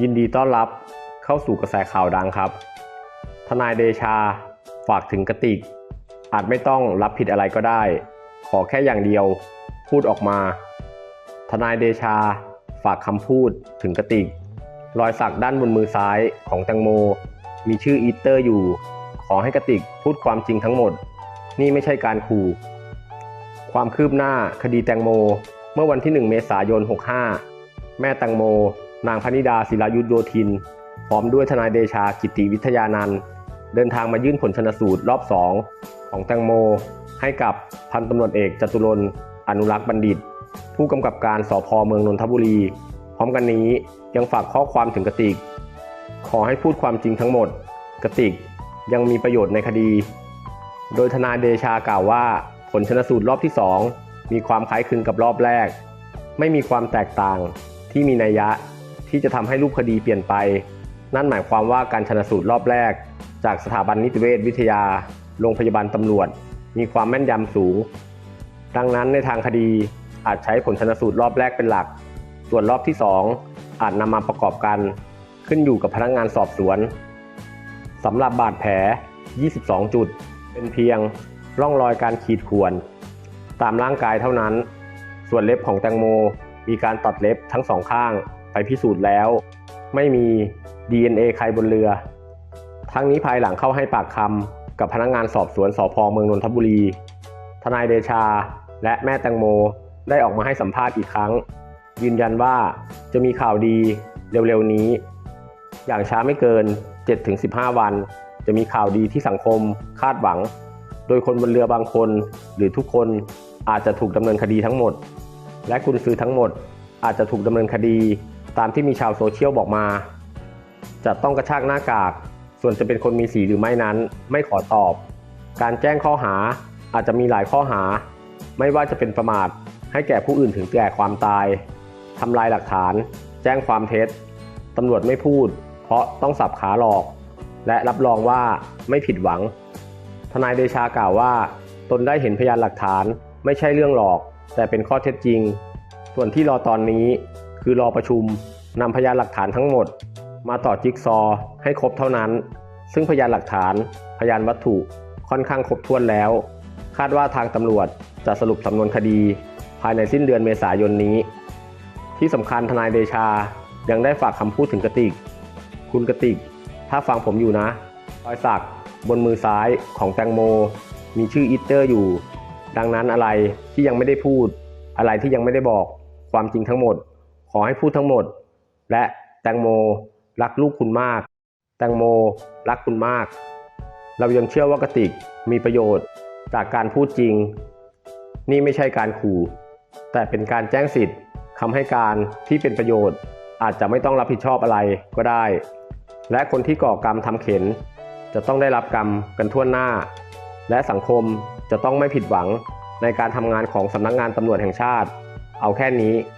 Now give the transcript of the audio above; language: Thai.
ยินดีต้อนรับเข้าสู่กระแสข่าวดังครับ ทนายเดชาฝากถึงกติก อาจไม่ต้องรับผิดอะไรก็ได้ ขอแค่อย่างเดียว พูดออกมา ทนายเดชาฝากคำพูดถึงกติก รอยสักด้านบนมือซ้ายของแตงโม มีชื่ออีเตอร์อยู่ ขอให้กติกพูดความจริงทั้งหมด นี่ไม่ใช่การขู่ความคืบหน้าคดีแตงโม เมื่อวันที่ 1 เมษายน 65 แม่แตงโม นางพนิดาศิลายุทธโยธิน พร้อมด้วยทนายเดชากิติวิทยานันท์เดินทางมายื่นผลชนสูตรรอบ 2 ของแตงโม ให้กับพันตำรวจเอกจตุรนอนุรักษ์บัณฑิต ผู้กำกับการสพเมืองนนทบุรี พร้อมกันนี้ยังฝากข้อความถึงกติก ขอให้พูดความจริงทั้งหมด กติกยังมีประโยชน์ในคดี โดยทนายเดชากล่าวว่า ผลชนสูตรรอบที่ 2 มีความคล้ายคลึงกับรอบแรก ไม่มีความแตกต่างที่มีนัยยะ ที่จะทำให้รูปคดีเปลี่ยนไป นั่นหมายความว่าการชนสูตรรอบแรก จากสถาบันนิติเวชวิทยา โรงพยาบาลตำรวจ มีความแม่นยำสูง ดังนั้นในทางคดีอาจใช้ผลชนสูตรรอบแรกเป็นหลัก ส่วนรอบที่ 2 อาจนำมาประกอบกัน ขึ้นอยู่กับพนักงานสอบสวนสำหรับบาดแผล 22 จุด เป็นเพียงร่องรอยการขีดข่วน ตามร่างกายเท่านั้น ส่วนเล็บของแตงโมมีการตัดเล็บทั้งสองข้าง ไปพิสูจน์แล้ว ไม่มี DNA ใครบนเรือ ทั้งนี้ภายหลังเข้าให้ปากคำกับพนักงานสอบสวนสพเมืองนนทบุรี ทนายเดชาและแม่แตงโมได้ออกมาให้สัมภาษณ์อีกครั้ง ยืนยันว่าจะมีข่าวดีเร็วๆนี้ อย่างช้าไม่เกิน 7-15 วัน จะมีข่าวดีที่สังคมคาดหวัง โดยคนบนเรือบางคน หรือทุกคนอาจจะถูกดำเนินคดีทั้งหมด และกุญซือทั้งหมดอาจจะถูกดำเนินคดี ตามที่มีชาวโซเชียลบอกมา จะต้องกระชากหน้ากาก ส่วนจะเป็นคนมีสีหรือไม่นั้น ไม่ขอตอบ การแจ้งข้อหาอาจจะมีหลายข้อหา ไม่ว่าจะเป็นประมาทให้แก่ผู้อื่นถึงแก่ความตายทำลายหลักฐาน แจ้งความเท็จตำรวจไม่พูด เพราะต้องสับขาหลอก และรับรองว่าไม่ผิดหวัง ทนายเดชากล่าวว่า ตนได้เห็นพยานหลักฐาน ไม่ใช่เรื่องหลอก แต่เป็นข้อเท็จจริง ส่วนที่รอตอนนี้ คือรอประชุมนำพยานหลักฐานทั้งหมด มาต่อจิ๊กซอให้ครบเท่านั้น ซึ่งพยานหลักฐาน พยานวัตถุค่อนข้างครบถ้วนแล้ว คาดว่าทางตำรวจจะสรุปสำนวนคดี ภายในสิ้นเดือนเมษายนนี้ ที่สำคัญทนายเดชายังได้ฝากคำพูดถึงกติก คุณกติก ถ้าฟังผมอยู่นะรอยสักบนมือซ้ายของแตงโม มีชื่ออีสเตอร์อยู่ ดังนั้นอะไรที่ยังไม่ได้พูด อะไรที่ยังไม่ได้บอกความจริงทั้งหมด ขอให้พูดทั้งหมด และแตงโมรักลูกคุณมาก แตงโมรักคุณมาก เรายังเชื่อว่ากติกมีประโยชน์จากการพูดจริง นี่ไม่ใช่การขู่ แต่เป็นการแจ้งสิทธิ์คำให้การที่เป็นประโยชน์ อาจจะไม่ต้องรับผิดชอบอะไรก็ได้ และคนที่ก่อกรรมทำเข็น จะต้องได้รับกรรมกันทั่วหน้า และสังคมจะต้องไม่ผิดหวังในการทำงานของสำนักงานตำรวจแห่งชาติ เอาแค่นี้